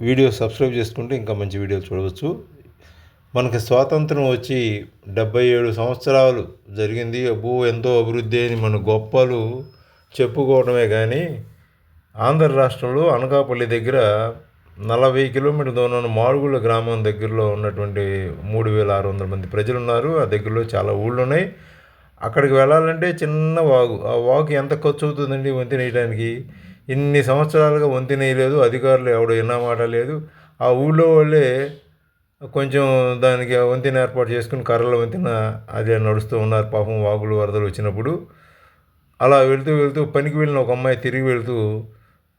Video subscribe చేసుకుంటే ఇంకా మంచి వీడియోలు చూడవచ్చు. మనకి స్వాతంత్రం వచ్చి డెబ్బై ఏడు సంవత్సరాలు జరిగింది. అబ్బో ఎంతో అభివృద్ధి అని మన గొప్పలు చెప్పుకోవడమే కానీ ఆంధ్ర రాష్ట్రంలో అనకాపల్లి దగ్గర నలభై కిలోమీటర్ దూరం మాడుగుల గ్రామం దగ్గరలో ఉన్నటువంటి మూడు వేల ఆరు వందల మంది ప్రజలు ఉన్నారు ఆ దగ్గరలో చాలా ఊళ్ళు ఉన్నాయి. అక్కడికి వెళ్ళాలంటే చిన్న వాగు. ఆ వాగు ఎంత ఖర్చు అవుతుందండి వంతెన వేయడానికి ఇన్ని సంవత్సరాలుగా వంతెన వేయలేదు అధికారులు ఎవడు విన్నా మాట లేదు. ఆ ఊళ్ళో వాళ్ళే కొంచెం దానికి వంతెన ఏర్పాటు చేసుకుని కర్రల వంతెన అదే నడుస్తూ ఉన్నారు. పాపం వాగులు వరదలు వచ్చినప్పుడు అలా వెళ్తూ వెళ్తూ పనికి వెళ్ళిన ఒక అమ్మాయి తిరిగి వెళ్తూ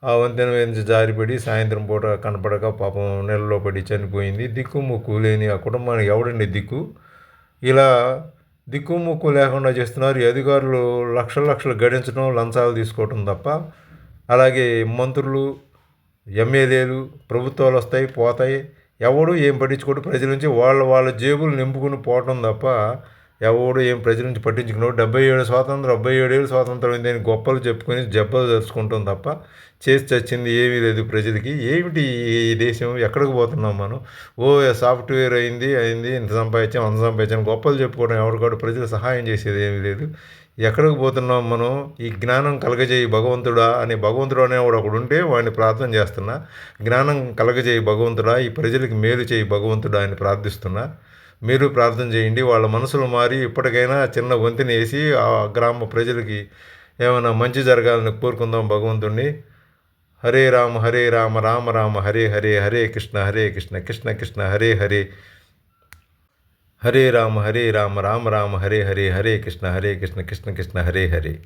ఆ వంతెన మీద నుంచి జారిపడి సాయంత్రం పూట కనపడక పాపం నెలలో పడి చనిపోయింది. దిక్కు ముక్కు లేని ఆ కుటుంబానికి ఎవడండి దిక్కు? ఇలా దిక్కు ముక్కు లేకుండా చేస్తున్నారు. ఈ అధికారులు లక్షల లక్షలు గడించడం లంచాలు తీసుకోవటం తప్ప అలాగే మంత్రులు ఎమ్మెల్యేలు ప్రభుత్వాలు వస్తాయి పోతాయి. ఎవడు ఏం పట్టించుకోడు. ప్రజల నుంచి వాళ్ళ వాళ్ళ జేబులు నింపుకుని పోవటం తప్ప ఎవడు ఏం ప్రజల నుంచి పట్టించుకున్నాడు? డెబ్బై ఏడు స్వాతంత్రం డెబ్బై ఏడేళ్ళు స్వాతంత్రం అయింది అని గొప్పలు చెప్పుకొని జబ్బలు తెచ్చుకుంటాం తప్ప చేసి చచ్చింది ఏమీ లేదు ప్రజలకి. ఏమిటి ఈ దేశం? ఎక్కడికి పోతున్నాం మనం? ఓ సాఫ్ట్వేర్ అయింది అయింది ఇంత సంపాదించాం అంత సంపాదించాం. గొప్పలు చెప్పుకోవడం ఎవరికాడు ప్రజలు సహాయం చేసేది ఏమీ లేదు. ఎక్కడికి పోతున్నాం మనం? ఈ జ్ఞానం కలగజేయి భగవంతుడా అని భగవంతుడు అనేవాడు ఒకడు ఉంటే వాడిని ప్రార్థన చేస్తున్నా. జ్ఞానం కలగజేయి భగవంతుడా ఈ ప్రజలకి మేలు చేయి భగవంతుడా అని ప్రార్థిస్తున్నా. మీరు ప్రార్థన చేయండి. వాళ్ళ మనసులు మారి ఇప్పటికైనా చిన్న వంతెన వేసి ఆ గ్రామ ప్రజలకి ఏమైనా మంచి జరగాలని కోరుకుందాం భగవంతుణ్ణి. హరే రామ హరే రామ రామ రామ హరే హరే హరే కృష్ణ హరే కృష్ణ కృష్ణ కృష్ణ హరే హరే. హరే రామ హరే రామ రామ రామ హరే హరే హరే కృష్ణ హరే కృష్ణ కృష్ణ కృష్ణ హరే హరే.